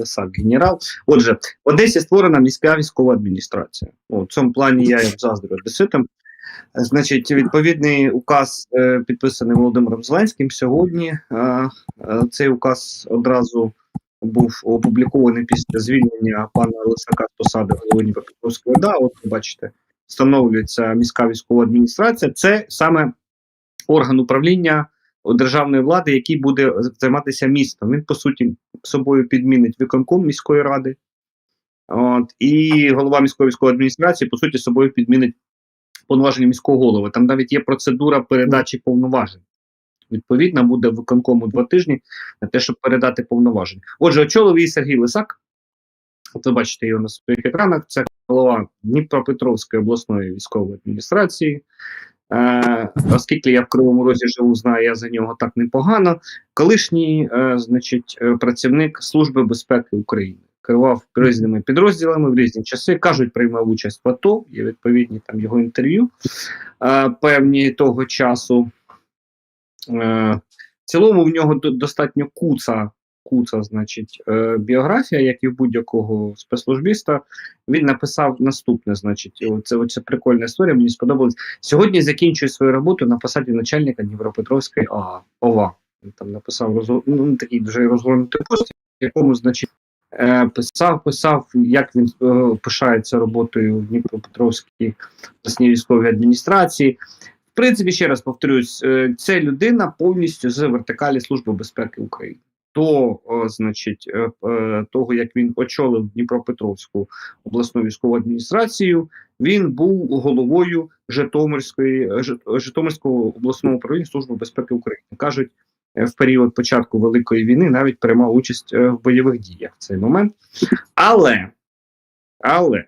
Лисак, генерал. Отже, в Одесі створена міська військова адміністрація. В цьому плані я їм заздрю одеситам. Значить, відповідний указ е, підписаний Володимиром Зеленським сьогодні. Е, е, цей указ одразу був опублікований після звільнення пана Лисака з посади голови Дніпропетровської ОДА. От ви бачите, встановлюється міська військова адміністрація. Це саме орган управління державної влади, який буде займатися містом. Він по суті собою підмінить виконком міської ради. От, і голова міської військової адміністрації, по суті, собою підмінить повноваження міського голови. Там навіть є процедура передачі повноважень. Відповідно, буде виконкому два тижні на те, щоб передати повноваження. Отже, очолив її Сергій Лисак. От ви бачите його на своїх екранах. Це голова Дніпропетровської обласної військової адміністрації. Е, оскільки я в Кривому Розі живу, знаю я за нього так непогано. Колишній, е, значить, е, працівник Служби безпеки України керував різними підрозділами в різні часи. кажуть, приймав участь в АТО. Є відповідні там його інтерв'ю е, певні того часу. Е, в цілому в нього достатньо куца, куца, значить, е, біографія, як і в будь-якого спецслужбіста. Він написав наступне: значить, оце, оце прикольна історія. Мені сподобалось. Сьогодні закінчую свою роботу на посаді начальника Дніпропетровської ОА. ОВА. Він там написав розгор... ну, такий дуже розгорнутий пост, якому, значить, е, писав, писав, як він е, пишається роботою в Дніпропетровській обласній військовій адміністрації. В принципі, ще раз повторюсь, це людина повністю з вертикалі Служби безпеки України. До, о, значить, е, е, того, як він очолив Дніпропетровську обласну військову адміністрацію, він був головою Житомирської е, Житомирського обласного управління Служби безпеки України. кажуть, е, в період початку Великої війни навіть приймав участь е, в бойових діях в цей момент. Але, але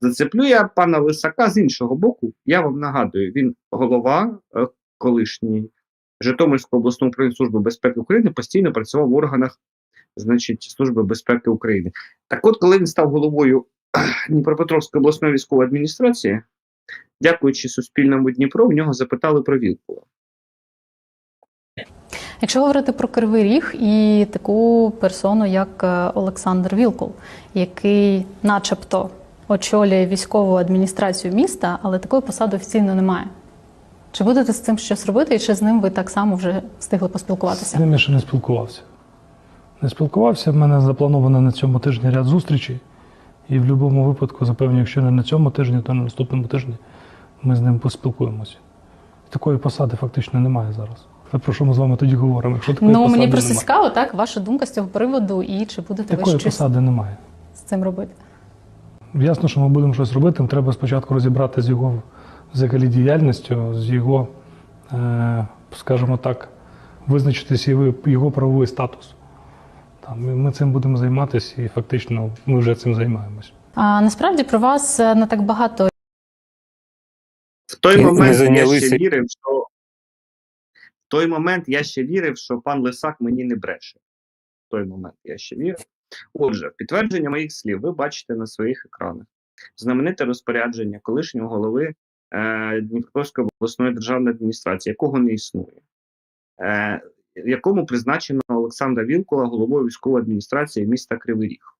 зацеплю я пана Лисака з іншого боку. Я вам нагадую, він голова е, колишній Житомирського обласного управління Служби безпеки України постійно працював в органах значить, Служби безпеки України. Так от, коли він став головою Дніпропетровської обласної військової адміністрації, дякуючи Суспільному Дніпро, в нього запитали про Вілкула. Якщо говорити про Кривий Ріг і таку персону, як е, Олександр Вілкул, який, начебто, очолює військову адміністрацію міста, але такої посади офіційно немає. Чи будете з цим щось робити, і чи з ним ви так само вже встигли поспілкуватися? З ним я ще не спілкувався. Не спілкувався, в мене заплановано на цьому тижні ряд зустрічей. І в будь-якому випадку, запевню, якщо не на цьому тижні, то на наступному тижні ми з ним поспілкуємося. Такої посади фактично немає зараз. Та про що ми з вами тоді говоримо? Якщо такої Ну посади мені просто немає. цікаво, так, ваша думка з цього приводу, і чи будете Такої ви щось посади немає. з цим робити? Ясно, що ми будемо щось робити. Треба спочатку розібрати з його взагалі діяльністю, з його, е, скажімо так, визначитися його- його правовий статус. Ми цим будемо займатися, і фактично ми вже цим займаємось. А насправді про вас е, не так багато В той момент я ще вірив, що в той момент я ще вірив, що пан Лисак мені не бреше. В той момент я ще вірив. Отже, підтвердження моїх слів ви бачите на своїх екранах. Знамените розпорядження колишнього голови Дніпропетровської обласної державної адміністрації, якого не існує, е, якому призначено Олександра Вілкула головою військової адміністрації міста Кривий Ріг.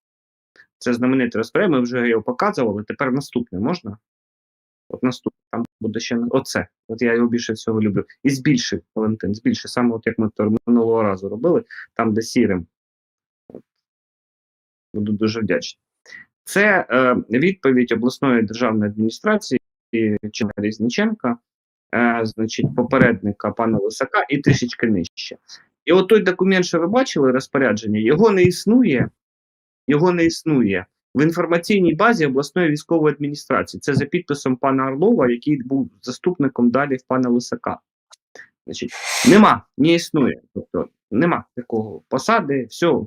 Це знамените розпорядження, ми вже його показували. Тепер наступне можна? От наступне, там буде ще оце. От я його більше всього люблю. І збільши, Валентин, збільши, саме от як ми минулого разу робили, там, де сірим. Буду дуже вдячний. Це е, відповідь обласної державної адміністрації Чина Різниченка, е, значить, попередника пана Лисака і трішечки нижче. І от той документ, що ви бачили, розпорядження, його не існує, його не існує в інформаційній базі обласної військової адміністрації. Це за підписом пана Орлова, який був заступником далі в пана Лисака. Значить, нема, не існує. Тобто нема такого посади, все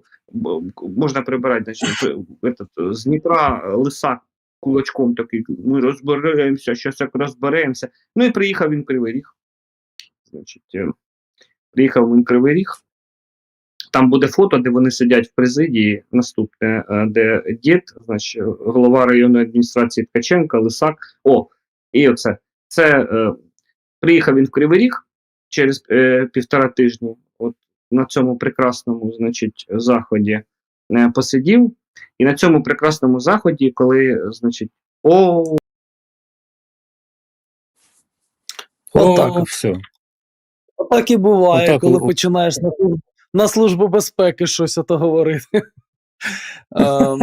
можна прибирати. Значить, этот, з Дніпра Лисак кулачком такий, ми розберемося, щось як розберемося. Ну і приїхав він Кривий Ріг. Значить, е, приїхав він Кривий Ріг. Там буде фото, де вони сидять в президії. Наступне, е, де дід, значить, голова районної адміністрації Ткаченка, Лисак. О, і оце. Це е, приїхав він в Кривий Ріг через е, півтора тижні. От на цьому прекрасному, значить, заході. е, посидів. І на цьому прекрасному заході, коли, значить, о, Отак все. Так і буває, Отак, коли о- починаєш на службу, на службу безпеки щось ото говорити. Ем.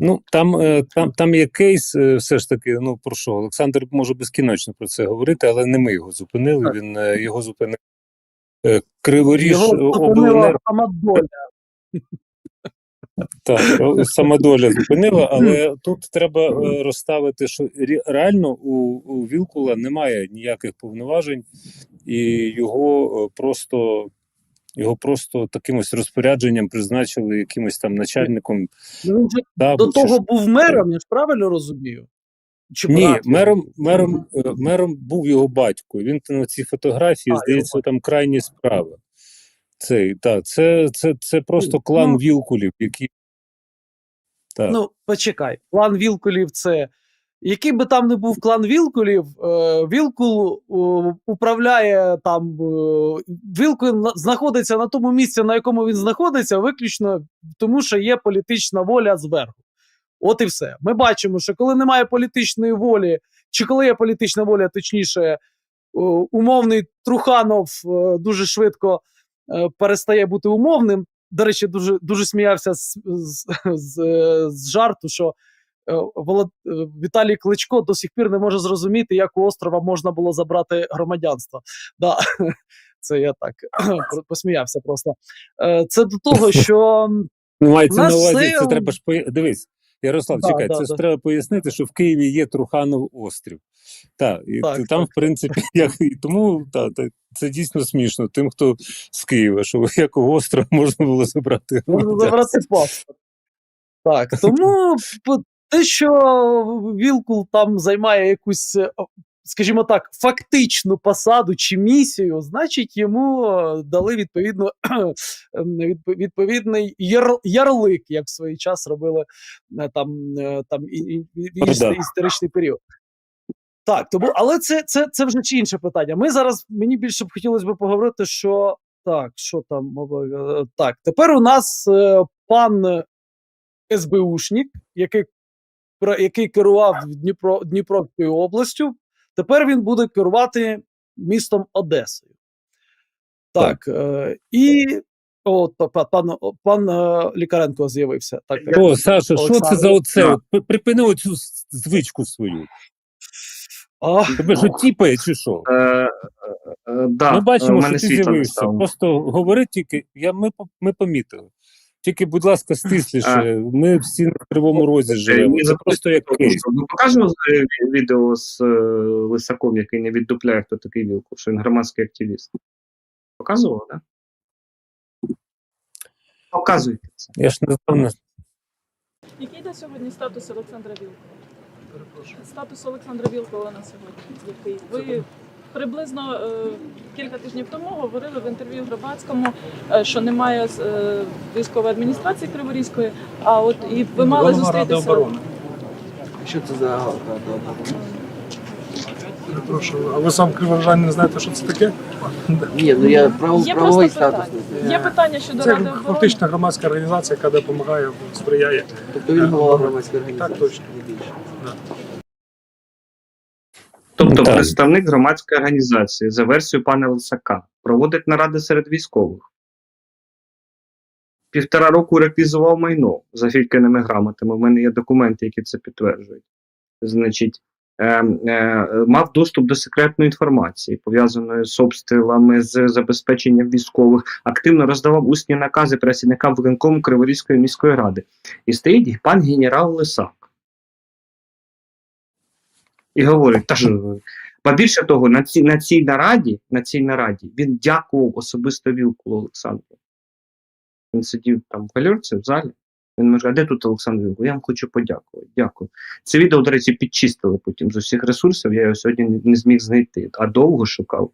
Ну там, е, там, там є кейс, е, все ж таки. Ну про що? Олександр може безкінечно про це говорити, але не ми його зупинили. Так. Він е, його зупинив Криворіж Його обленерго. зупинила сама доля. Так, о, сама доля зупинила, але тут треба е, розставити, що реально у, у Вілкула немає ніяких повноважень, і його е, просто. Його просто таким ось розпорядженням призначили якимось там начальником Ну, же до того що. був мером, я ж правильно розумію? Чи Ні, брат мером, мером, е, мером був його батько. Він на цій фотографії, А, здається, його там крайні справи. Цей, та, це, це, це просто клан Ну. Вілкулів, які. Так. Ну, почекай, клан Вілкулів це. Який би там не був клан Вілкулів, е, Вілкул о, управляє там. Е, Вілкул знаходиться на тому місці, на якому він знаходиться, виключно тому, що є політична воля зверху. От і все. Ми бачимо, що коли немає політичної волі, чи коли є політична воля, точніше, умовний Труханов е, дуже швидко е, перестає бути умовним. До речі, дуже, дуже сміявся з, з, з, е, з жарту, що е, Волод... е, Віталій Кличко до сих пір не може зрозуміти, як у острова можна було забрати громадянство. Да, це я так посміявся просто. Е, Це до того, що Ну, мається на увазі, все- це треба ж дивись. Ярослав, Да, чекай, да, це ж да. треба пояснити, що в Києві є Труханов острів. Так, і Так, там, так. в принципі, як і тому та, та, це дійсно смішно тим, хто з Києва, що якого острова можна було забрати. Можна забрати паспорт. Так, тому те, що Вілкул там займає якусь, е, скажімо так, фактичну посаду чи місію, значить йому е, дали відповідно ем, відповідний яр- ярлик, як в свій час робили е, там, там і, і, і- історичний період. Так, тому, але це, це, це вже чи інше питання. Ми зараз мені більше б хотілося б поговорити, що так, що там обов'я- так. Тепер у нас е, пан СБУшник, який, який керував Дніпро, Дніпровською областю. Тепер він буде керувати містом Одесою. Так. Е, і па- пан, пан е, Лікаренко з'явився. Так, так. О, Саша, що це за оце? Припини оцю звичку свою. А, Тебе що тіпає, чи що? е, е, е, да, Ми бачимо, мене що ти з'явився. Просто говори тільки, я, ми, ми помітили. Тільки, будь ласка, стисліше. Ми всі на кривому розі живемо. Це просто як кейс. Ми покажемо е, відео з е, Лисаком, який не віддупляє, хто такий Вілкул, що він громадський активіст. Показував, так? Да? Показуйте це. Я ж не знав. на- Який на сьогодні статус Олександра Вілкова? Статус Олександра Вілкова на сьогодні. Який? Ви приблизно е, кілька тижнів тому говорили в інтерв'ю Гробацькому, е, що немає е, військової адміністрації Криворізької, а от і ви мали Голова Ради зустрітися. оборони. Що це за Перепрошую, а ви сам криворожанин не знаєте, що це таке? Ні, ну я прав, Є правовий просто статус. питання. Є питання щодо Це Ради оборони. фактично громадська організація, яка допомагає, сприяє. Тобто він голова громадської організації. Так, точно. не більше. Тобто Так. представник громадської організації за версією пана Лисака проводить наради серед військових. Півтора року реквізував майно за фількиними грамотами. У мене є документи, які це підтверджують. Значить, е, е, мав доступ до секретної інформації, пов'язаної з обстрілами, з забезпеченням військових, активно роздавав усні накази працівникам виконкому Криворізької міської ради. І стоїть пан генерал Лисак. І говорить, та ж, ба більше того, на цій, на цій нараді, на цій нараді він дякував особисто Вілкулу Олександру. Він сидів там в гальорці в залі. Він може, а де тут Олександр Вілкул? Я вам хочу подякувати. Дякую. Це відео, до речі, підчистили потім з усіх ресурсів. Я його сьогодні не, зміг знайти. А довго шукав.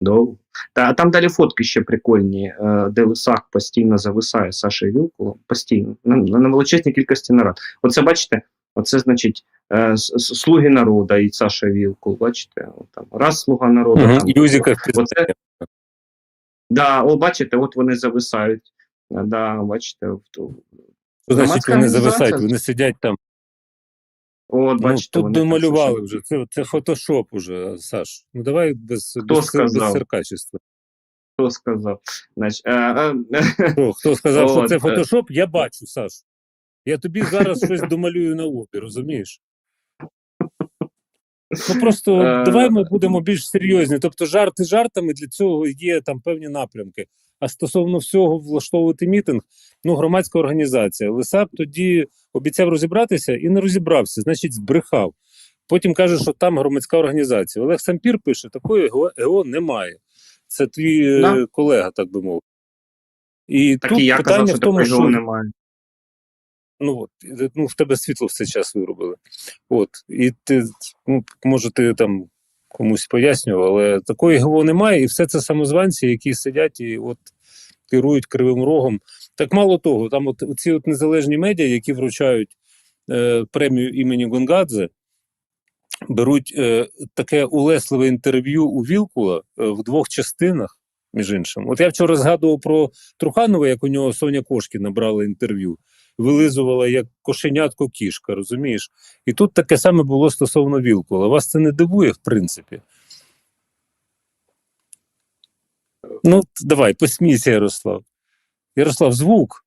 Довго. Та а там далі фотки ще прикольні, е, де Лисак постійно зависає з Сашею Вілкулом. Постійно. На, на величезній кількості нарад. Оце бачите, оце значить е, слуги народу і Саша Вілкул. Бачите, от там раз слуга народу. Там, Оце, да, о, бачите, от вони зависають. Да, бачите, в ту- Що значить вони зависають, вони сидять там. От, Ну, тут вони там домалювали щось- вже. Це, це фотошоп уже, Саш. Ну давай без, Хто без, без сказав? Хто сказав? Значить, е, е, Хто, хто сказав, що це е. фотошоп, я бачу, Саш. Я тобі зараз щось домалюю на обі, розумієш? Ну просто Е. давай ми будемо більш серйозні. Тобто, жарти жартами для цього є там певні напрямки. А стосовно всього влаштовувати мітинг, ну громадська організація. Лисак тоді обіцяв розібратися і не розібрався, значить, збрехав. Потім каже, що там громадська організація. Олег Сампір пише: такої ГО, немає. Це твій е, Да. колега, так би мовити. І так тут і я питання казав, що в тому, що немає. Ну, от, е, ну, в тебе світло в цей час виробили. От, і ти, ну, може, ти там комусь пояснював, але такої ГО немає, і все це самозванці, які сидять і от керують кривим рогом. Так мало того, там от ці от незалежні медіа, які вручають е, премію імені Гонгадзе, беруть е, таке улесливе інтерв'ю у Вілкула е, в двох частинах. Між іншим, от я вчора згадував про Труханова, як у нього Соня Кошкіна брала інтерв'ю вилизувала як кошенятко кішка, розумієш? І тут таке саме було стосовно Вілкула. Вас це не дивує, в принципі. Ну, давай, посмійся, Ярослав. Ярослав, звук.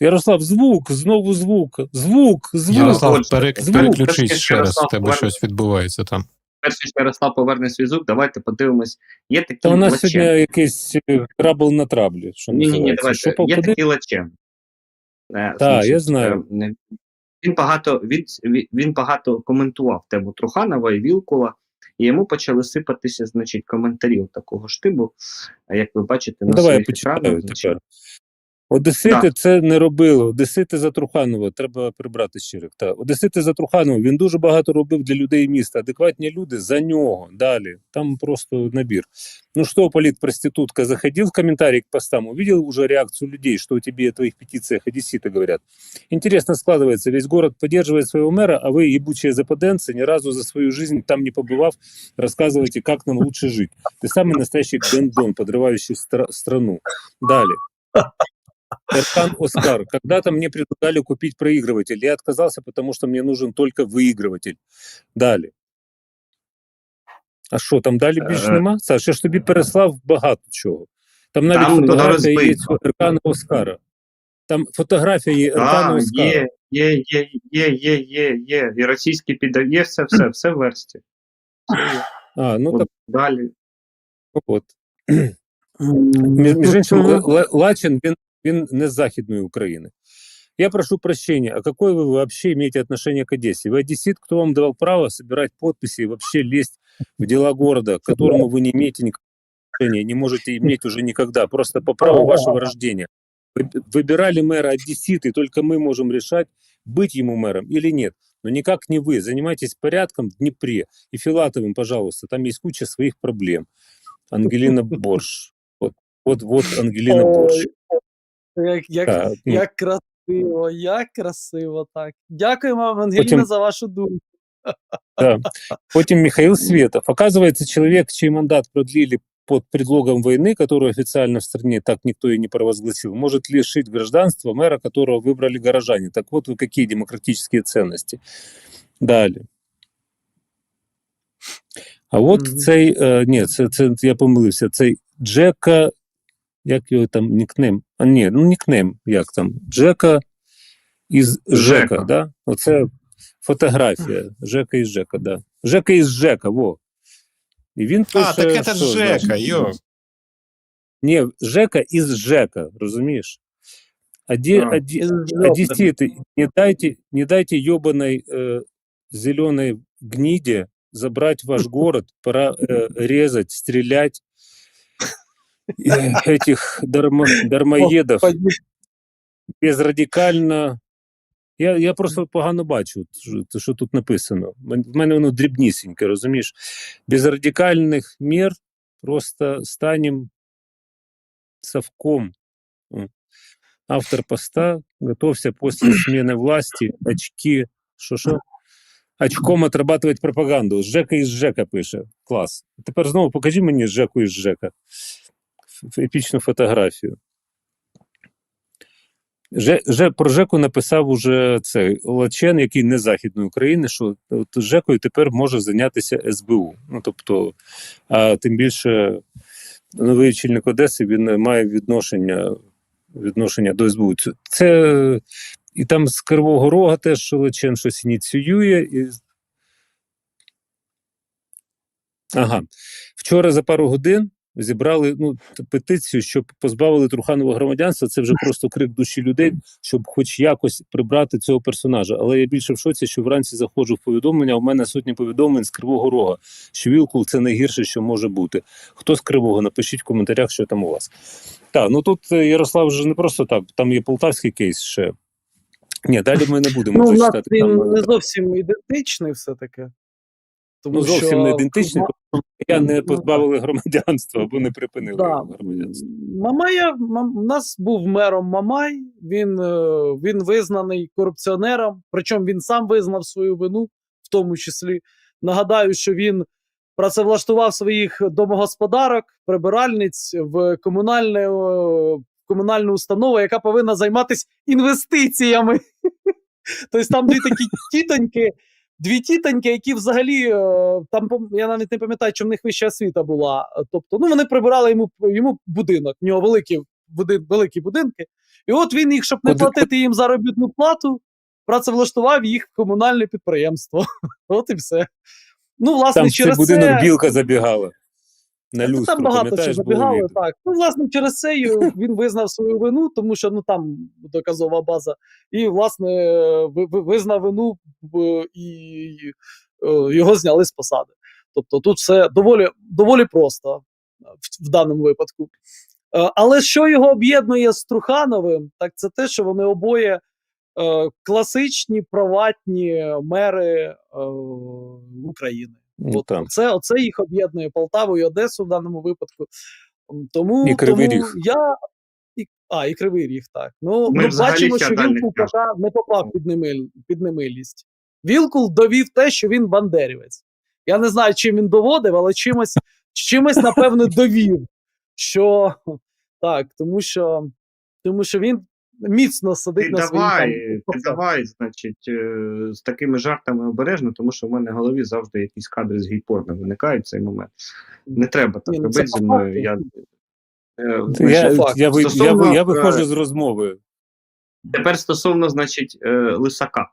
Ярослав, звук, знову звук, звук, звук. Ярослав, перек- звук, переключись ще раз, в тебе щось відбувається там. Перш ніж Ярослав поверне свій звук, давайте подивимось. Є такі Та у нас лачем. сьогодні якийсь е, трабл на траблі. Що Ні, ні, ні, називається. Що. Є такий лачем. Е, Так, я знаю. е, Він багато, він, він багато коментував тему Труханова і Вілкула, і йому почали сипатися, значить, коментарів такого ж типу. як ви бачите, Ну, на давай своїх екранах. Одесити Да. це не робили. Одесити за Труханова треба прибрати щирих. Так. Одесити за Труханова. Він дуже багато робив для людей міста. Адекватні люди за нього. Далі. Там просто набір. Ну что, политпроститутка, заходил в комментарии к постам, увидел уже реакцию людей, что у тебе о твоих петициях одесситы говорят. Интересно складывается, весь город поддерживает своего мэра, а вы, ебучие западенцы, ни разу за свою жизнь там не побывав, рассказываете, как нам лучше жить. Ты самый настоящий гандон, подрывающий стра- страну. Далее. Эркан Оскар. Когда-то мне предлагали купить проигрыватель. Я отказался, потому что мне нужен только выигрыватель. Далі. А що, там далі більше Е. нема? Саш, я ж тобі переслав багато чого. Там навіть Там воно фотографія є розбито. цього Еркана Оскара. Там фотографія є Еркана А, Оскара. є, є, є, є, є, є, є. І російські піда... Є все, все, все в версті. Все є. А, ну От так Далі. от. Між, між іншим, Л- Л- Лачин, він, він не з Західної України. Я прошу прощения, а какое вы вообще имеете отношение к Одессе? Вы одессит, кто вам давал право собирать подписи и вообще лезть в дела города, к которому вы не имеете никакого отношения, не можете иметь уже никогда, просто по праву вашего рождения. Вы- Выбирали мэра одесситы, и только мы можем решать, быть ему мэром или нет. Но никак не вы. Занимайтесь порядком в Днепре. И Филатовым, пожалуйста, там есть куча своих проблем. Ангелина Борш. Вот, вот, вот Ангелина Борш. Як, як, Так, ну, як красиво, як красиво, так. Дякуємо вам, Ангеліна, Потім- за вашу думку. Да. Потім Михаил Светов. Оказывается, человек, чей мандат продлили под предлогом войны, которую официально в стране так никто и не провозгласил, может лишить гражданства мэра, которого выбрали горожане. Так вот, вы какие демократические ценности. Далее. А от Мгм. цей, е, ні, це, це я помилився, цей Джека, як його там нікнейм? А ні, ну нікнейм, як там? Джека із Жека, Жека. да? Оце фотографія. Жека із Жека, да. Жека із Жека, во. І він пише, А, так це що, Жека, значить, йо. Ні, Жека із Жека, розумієш? Оде, А. оде, одесситы, не дайте, не дайте ебаной э, зеленой гниде забрать ваш город, пора э, резать, стрелять э, этих дармо- дармоедов безрадикально. Я, я просто погано бачу, що, що тут написано. Мен- В мене воно дрібнісіньке, розумієш? Без радикальних мір просто станем совком. М. Автор поста готовься после смены власти очки. Що-що? Очком отрабатывать пропаганду. Жека із Жека пише. Клас. Тепер знову покажи мені Жеку із Жека. Епічну фотографію. Же, же, про ЖЕКу написав уже цей Лачен, який не Західної України, що от ЖЕКою тепер може зайнятися СБУ. Ну тобто, а тим більше новий очільник Одеси він має відношення, відношення до СБУ. Це і там з Кривого Рога теж Лачен щось ініціює. І... Ага. Вчора за пару годин зібрали ну, петицію, щоб позбавили Труханова громадянства. Це вже просто крик душі людей, щоб хоч якось прибрати цього персонажа. Але я більше в шоці, що вранці заходжу в повідомлення. У мене сотні повідомлень з Кривого Рога, що Вілкул це найгірше, що може бути. Хто з Кривого? Напишіть в коментарях, що там у вас. Так, ну тут е, Ярослав вже не просто так, там є полтавський кейс ще. Ні, далі ми не будемо Ну, читати. він Там, не е, зовсім ідентичний все-таки. Тому ну, зовсім що не ідентичний, Кузьма- я не позбавили громадянства або не припинили Да. громадянство. Мамая, мам, у нас був мером Мамай, він, е, він визнаний корупціонером, причому він сам визнав свою вину, в тому числі. Нагадаю, що він працевлаштував своїх домогосподарок, прибиральниць в комунальне, комунальну установу, яка повинна займатися інвестиціями. Тобто там дві такі тітоньки, дві тітоньки, які взагалі е, там я навіть не пам'ятаю, чи в них вища освіта була. Тобто, ну вони прибирали йому йому будинок. В нього великі будин, великі будинки. І от він їх, щоб не платити їм заробітну плату, працевлаштував їх в комунальне підприємство. От і все. Ну, власне, Там через цей будинок це... білка забігала. На люстру, там багато що забігало, так. Ну, власне, через це він визнав свою вину, тому що ну там доказова база, і власне ви- ви- визнав вину і е, його зняли з посади. Тобто тут все доволі, доволі просто в, в даному випадку. Е, Але що його об'єднує з Трухановим, так це те, що вони обоє е, класичні приватні мери е, України. Ну, От там. Це, оце їх об'єднує Полтаву і Одесу в даному випадку. Тому, І Кривий тому Ріг. я. І, а, і Кривий Ріг, так. Ну, Ми ми, бачимо, що Вілкул поки не попав під, немиль, під немилість. Вілкул довів те, що він бандерівець. Я не знаю, чим він доводив, але чимось, чимось напевно, довів. Що так, тому що, тому що він міцно сидить Ти на давай, там ти давай, значить, е, з такими жартами обережно, тому що в мене в голові завжди якісь кадри з гейпорно виникають в цей момент. Не треба так ну, робити зі мною. Я, е, Я, я, я, я виходжу е, з розмови. Тепер стосовно, значить, лисака.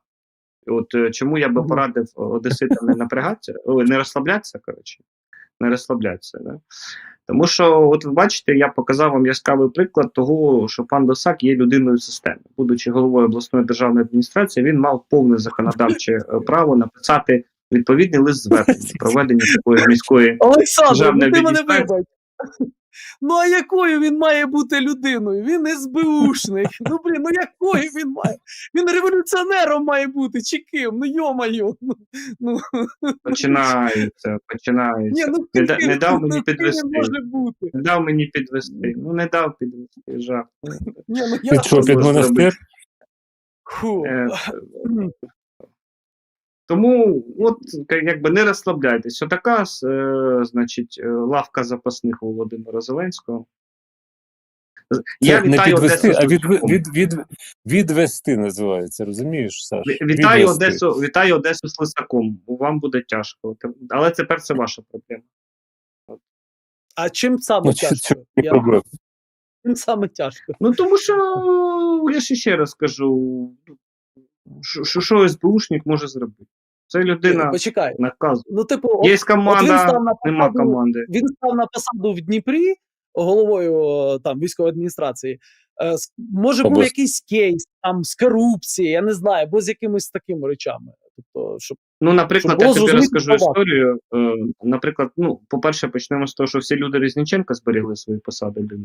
От чому я би порадив одеситам не напрягатися, не розслаблятися, коротше, не розслаблятися. Да? Тому що, от ви бачите, я показав вам яскравий приклад того, що пан Досак є людиною системи. Будучи головою обласної державної адміністрації, він мав повне законодавче е, право написати відповідний лист звернення проведення такої міської Олександр, державної ну Ну а якою він має бути людиною? Він СБУшник. Ну блін, ну якою він має? Він революціонером має бути, чи ким? Ну йомаю. Ну, ну, починається, ні, починається. ну Не, да- ким- не дав ну, мені підвести. може бути. Не дав мені підвести. Ну не дав підвести. Жах. Ні, ну, я Під що, під монастир? Фу. Е, Тому, от якби не розслабляйтесь. Отака, е, значить, е, лавка запасних у Володимира Зеленського. З- Це не підвести, Одесу а від, від, від, відвести називається, розумієш, Саш? Вітаю Відвести. Одесу, вітаю Одесу з Лисаком. Вам буде тяжко. Але тепер це ваша проблема. А чим саме Ну, тяжко? чи Я- проблема? Чим саме тяжко? Ну тому що я ще ще раз кажу, що, що, СБУшник може зробити? Це людина Почекай. наказу. Ну, типу, Є от він команда, став на нема посаду- команди. він став на посаду в Дніпрі головою там військової адміністрації. Е, може, був якийсь кейс там з корупції, я не знаю, або з якимись такими речами. Тобто, щоб Ну, наприклад, Щоб я тобі розкажу слова. історію. Е, наприклад, ну, по-перше, почнемо з того, що всі люди Різніченка зберігли свої посади для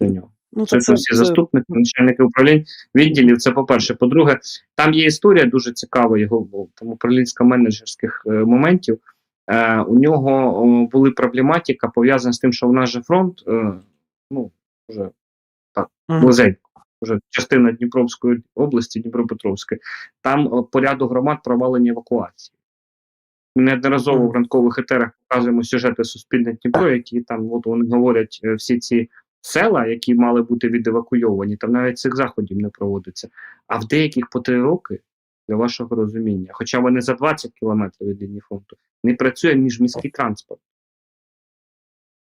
Нього. ну Це, це всі заступники, начальники управлінь відділів. Це по-перше. По-друге, там є історія дуже цікава його там управлінсько-менеджерських е, моментів. Е, у нього о, були проблематика пов'язана з тим, що в нас же фронт, е, ну, вже так, близенько, вже частина Дніпровської області, Дніпропетровської, там е, по ряду громад провалені евакуації. Ми неодноразово в ранкових етерах показуємо сюжети Суспільне Дніпро, які там от вони говорять е, всі ці села, які мали бути відевакуйовані, там навіть цих заходів не проводиться. А в деяких по три роки, для вашого розуміння, хоча вони за 20 кілометрів від лінії фронту, не працює міжміський транспорт.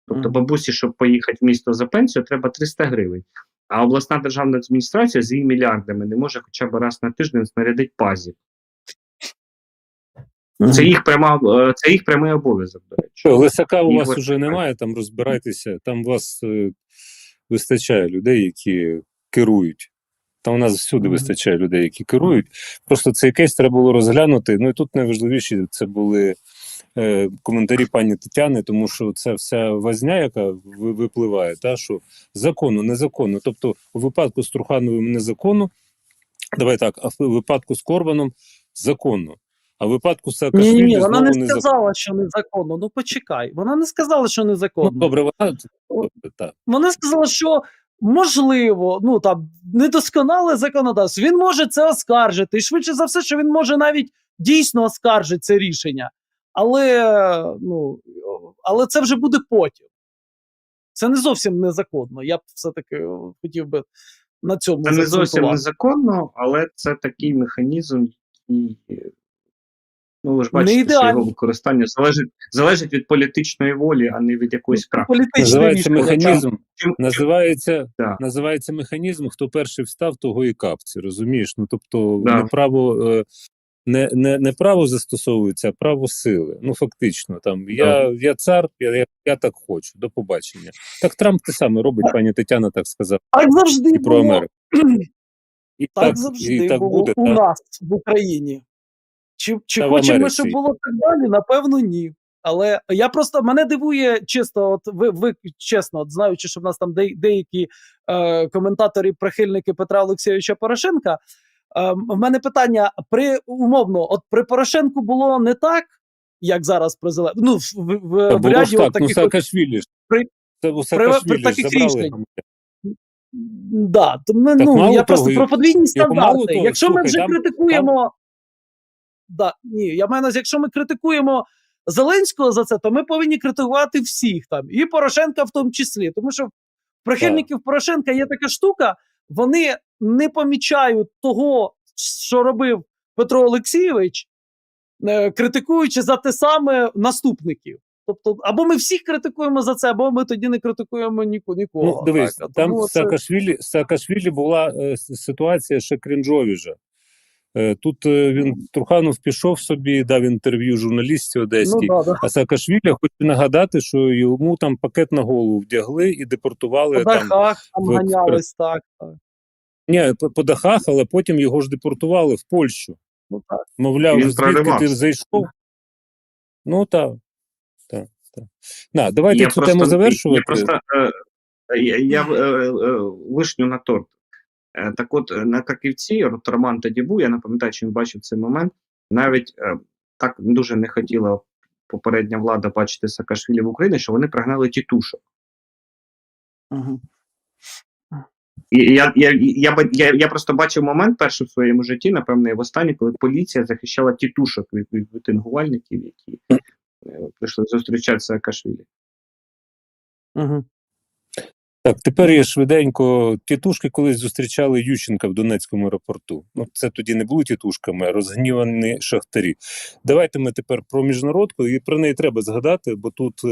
Тобто, бабусі, щоб поїхати в місто за пенсію, треба 300 гривень. А обласна державна адміністрація з її мільярдами не може хоча б раз на тиждень снарядити пазів. Це їх пряма, е, це їх прямий обов'язок, до речі. Що, Лисака у вас уже немає, там розбирайтеся, там у вас е, вистачає людей, які керують. Там у нас всюди вистачає людей, які керують. Просто цей кейс треба було розглянути. Ну і тут найважливіші це були е, коментарі пані Тетяни, тому що це вся возня, яка випливає, та, що законно, незаконно. Тобто, у випадку з Трухановим незаконно, давай так, а в випадку з Корбаном законно. А в випадку з Ні, ні, ні, вона не незаконно. сказала, що незаконно. Ну почекай, вона не сказала, що Ну, незаконно. добре, вона так. Вона сказала, що можливо, ну там недосконале законодавство. Він може це оскаржити. І швидше за все, що він може навіть дійсно оскаржити це рішення. Але, ну, але це вже буде потім. Це не зовсім незаконно. Я б все-таки е, хотів би на цьому Це не зовсім незаконно, але це такий механізм, який, е, ну ви ж Не що його використання залежить, залежить від політичної волі, а не від якоїсь практики. Називається механізм. Чим- Називається, Да. називається механізм, хто перший встав, того і капці. Розумієш? Ну тобто, Да. не право. е, Не, не, не право застосовується, а право сили. Ну фактично, там я, я цар, я, я, я так хочу. До побачення. Так Трамп те саме робить, пані Тетяна так сказала Так завжди і про. Америку. І Так, так, завжди і так було буде. у так. нас в Україні. Чи, чи Та хочемо, щоб було так далі? Напевно, ні. Але я просто мене дивує чисто, от ви, ви чесно, от знаючи, що в нас там де, деякі е, коментаторі, прихильники Петра Олексійовича Порошенка. Е, в мене питання: при умовно, от при Порошенку було не так, як зараз при Зеленському. Ну, в, в, в, в ряді так, от ну от Саакашвілі ж. при- Це у при Саакашвілі таких рішень. Да, то ми, Так ну, я того, просто про подвійні стандарти. того, якщо ми вже там- критикуємо. Да, ні, я маю якщо ми критикуємо Зеленського за це, то ми повинні критикувати всіх там, і Порошенка в тому числі. Тому що прихильників Порошенка є така штука, вони не помічають того, що робив Петро Олексійович, е, критикуючи за те саме наступників. Тобто, або ми всіх критикуємо за це, або ми тоді не критикуємо нікого. Ну, дивись, Так, там в Саакашвілі, в Саакашвілі була е, ситуація ще крінжовіжа. Е, тут е, він Труханов пішов собі, дав інтерв'ю журналістці ну, да, да. А Саакашвілі, я хочу нагадати, що йому там пакет на голову вдягли і депортували По там. дахах там в- ганялись, так, так. Ні, по, по дахах, але потім його ж депортували в Польщу. Ну так. Мовляв, Він звідки ти зайшов? Ну так. так, так. На, давайте Я цю тему завершувати. Я просто е, я, я е, вишню на торт. Е, так от, е, на Каківці, от Роман тоді був, я не пам'ятаю, чи він бачив цей момент. Навіть е, так дуже не хотіла попередня влада бачити Саакашвілі в Україні, що вони пригнали тітушок. Я, я, я, я, я просто бачив момент перший в своєму житті, напевно, і в останній, коли поліція захищала тітушок від, від мітингувальників, які прийшли зустрічати Саакашвілі. Угу. Так, тепер я швиденько. Тітушки колись зустрічали Ющенка в Донецькому аеропорту. Ну, це тоді не були тітушками, а розгнівані шахтарі. Давайте ми тепер про міжнародку, і про неї треба згадати, бо тут е,